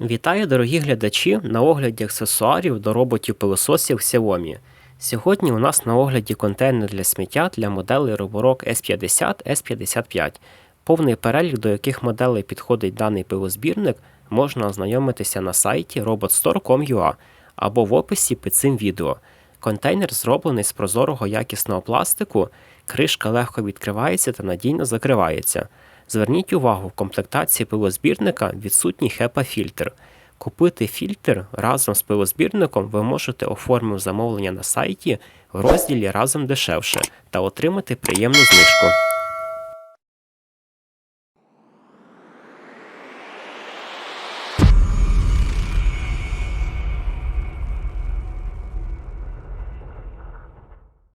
Вітаю, дорогі глядачі, на огляді аксесуарів до роботів пилососів Xiaomi. Сьогодні у нас на огляді контейнер для сміття для моделей Roborock S50 S55. Повний перелік, до яких моделей підходить даний пилозбірник, можна ознайомитися на сайті robotstore.com.ua або в описі під цим відео. Контейнер зроблений з прозорого якісного пластику, кришка легко відкривається та надійно закривається. Зверніть увагу, в комплектації пилозбірника відсутній HEPA-фільтр. Купити фільтр разом з пилозбірником ви можете оформив замовлення на сайті в розділі Разом дешевше та отримати приємну знижку.